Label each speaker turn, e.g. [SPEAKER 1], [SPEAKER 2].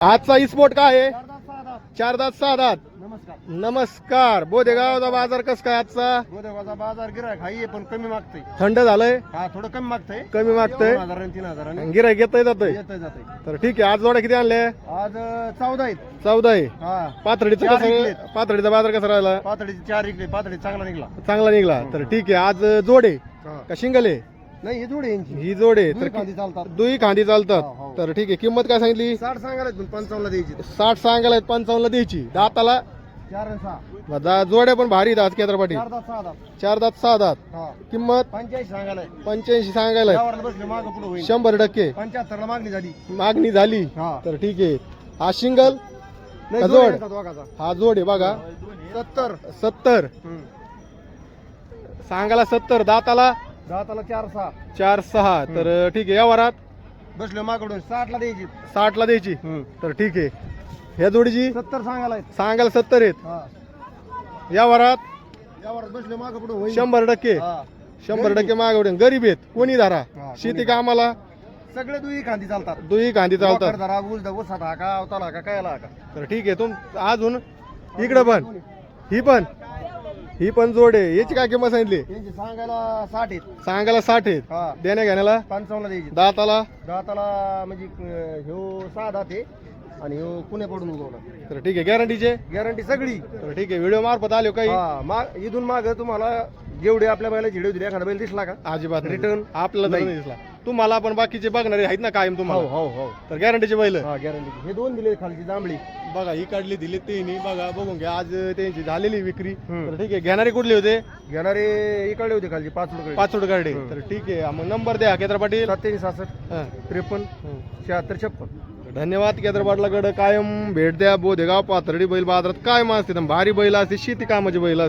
[SPEAKER 1] आजचा स्पोर्ट काय आहे?
[SPEAKER 2] नमस्कार
[SPEAKER 1] चार दात सहा दात नमस्कार. बोदेगावचा बाजार कस काय आजचा?
[SPEAKER 2] गोदेगावचा बाजार गिरायक हाई पण कमी मागतंय.
[SPEAKER 1] थंड झालंय?
[SPEAKER 2] हा थोडं कमी मागतंय.
[SPEAKER 1] कमी मागतंय?
[SPEAKER 2] दोन तीन हजारांनी.
[SPEAKER 1] गिराय घेतय जातंय?
[SPEAKER 2] येतंय जातंय.
[SPEAKER 1] तर ठीक आहे. आज जोड्या किती आणले
[SPEAKER 2] आज अं, चौदा आहेत.
[SPEAKER 1] चौदा आहे.
[SPEAKER 2] हा.
[SPEAKER 1] पाथर्डीचं
[SPEAKER 2] चार
[SPEAKER 1] कसं. पाथर्डीचा बाजार कसा राहिला?
[SPEAKER 2] पातळीचे चार इकडे पातळी चांगला निघला.
[SPEAKER 1] चांगला निघला. तर ठीक आहे. आज जोडे
[SPEAKER 2] हा.
[SPEAKER 1] का शिंगल आहे?
[SPEAKER 2] नाही हे जोडे यांची.
[SPEAKER 1] ही जोडे
[SPEAKER 2] दुई
[SPEAKER 1] तर
[SPEAKER 2] खांदी चालतात.
[SPEAKER 1] दुई खांदी
[SPEAKER 2] हो,
[SPEAKER 1] चालतात.
[SPEAKER 2] हो.
[SPEAKER 1] तर ठीक आहे किंमत काय सांगितली?
[SPEAKER 2] साठ सांगायला पण पंचावन्न द्यायची.
[SPEAKER 1] साठ सांगायला पंचावन्न द्यायची. दाताला?
[SPEAKER 2] चार आणि सहा.
[SPEAKER 1] दा- जोड्या पण भारी आहेत आज केंद्र पाटील
[SPEAKER 2] चार दात सहा दात.
[SPEAKER 1] चार दात सहा दात.
[SPEAKER 2] हा.
[SPEAKER 1] किंमत?
[SPEAKER 2] पंच्याऐंशी सांगायला
[SPEAKER 1] पंच्याऐंशी सांगायला
[SPEAKER 2] यावर बसले मागं पुढे होईल.
[SPEAKER 1] शंभर टक्के.
[SPEAKER 2] पंच्याहत्तर ला मागणी झाली.
[SPEAKER 1] मागणी झाली.
[SPEAKER 2] हा.
[SPEAKER 1] तर ठीक आहे. हा शिंगल?
[SPEAKER 2] नाही जोड दोघाचा.
[SPEAKER 1] हा जोड आहे बघा.
[SPEAKER 2] सत्तर.
[SPEAKER 1] सत्तर.
[SPEAKER 2] हम्म.
[SPEAKER 1] सांगायला सत्तर. दाताला?
[SPEAKER 2] दाताला चार सहा.
[SPEAKER 1] चार सहा. तर ठीक आहे. या वरात.
[SPEAKER 2] बसले माकडून साठ ला द्यायची.
[SPEAKER 1] साठ ला द्यायची तर ठीक आहे. ह्या जोडीची
[SPEAKER 2] सत्तर सांगायला आहेत.
[SPEAKER 1] सांगायला सत्तर आहेत.
[SPEAKER 2] हा.
[SPEAKER 1] या वरात
[SPEAKER 2] यावर बसले माग पुढे होईल.
[SPEAKER 1] शंभर टक्के.
[SPEAKER 2] हा.
[SPEAKER 1] शंभर टक्के मागवडे गरीब आहेत. कोणी धारा.
[SPEAKER 2] हा,
[SPEAKER 1] शेती
[SPEAKER 2] कोणी
[SPEAKER 1] कामाला.
[SPEAKER 2] सगळे दुई खांदी चालतात.
[SPEAKER 1] दुई कांदी चालतात.
[SPEAKER 2] धरा ऊस ऊस हा का अवताला का कायला का
[SPEAKER 1] तर ठीक आहे. तुम अजून इकडं पण. ही पण. ही पण जोड आहे. याची काय किंमत सांगितली?
[SPEAKER 2] त्यांची सांगायला साठ आहेत.
[SPEAKER 1] सांगायला साठ आहेत.
[SPEAKER 2] हा.
[SPEAKER 1] देण्या घेण्याला?
[SPEAKER 2] पंचावन्न द्यायची.
[SPEAKER 1] दाताला?
[SPEAKER 2] दाताला म्हणजे अं, ह्यो सहा दात आहे आणि ह्यो पुणे पडून उगवला?
[SPEAKER 1] तर ठीक आहे. गॅरंटीचे
[SPEAKER 2] गॅरंटी सगळी.
[SPEAKER 1] तर ठीक आहे. व्हिडिओ मार्फत आलो काही?
[SPEAKER 2] हा. माग इथून माग तुम्हाला जेवढे आपल्या बैला झिडे दिले एखादा बैल दिसला का?
[SPEAKER 1] अजिबात
[SPEAKER 2] Return?
[SPEAKER 1] रिटर्न आपल्याला तर
[SPEAKER 2] नाही.
[SPEAKER 1] नाही दिसला. तुम्हाला पण बाकीचे बघणारे आहेत ना कायम
[SPEAKER 2] हो
[SPEAKER 1] तुम्हाला.
[SPEAKER 2] हो हो
[SPEAKER 1] तर गॅरंटीचे बैल.
[SPEAKER 2] हा गॅरंटी हे दोन दिले खालची जांभळी.
[SPEAKER 1] बघा ही काढली दिली तिन्ही बघा बघून घ्या. आज त्यांची झालेली विक्री.
[SPEAKER 2] हम्म.
[SPEAKER 1] तर ठीक आहे घेणारे कुठले होते?
[SPEAKER 2] घेणारे इकडे होते खालची पाच रुपये
[SPEAKER 1] पाचोड गाडी. तर ठीक आहे मग नंबर द्या केंद्र पाटील.
[SPEAKER 2] सत्याऐंशी सहासष्ट
[SPEAKER 1] हा.
[SPEAKER 2] त्रेपन्न. शहात्तर छप्पन.
[SPEAKER 1] धन्यवाद केंद्र पाटलाकडे. कायम भेट द्या. बोधेगाव पाथर्डी बैल बाजारात काय मास भारी बैल असते शेती कामाची बैल असते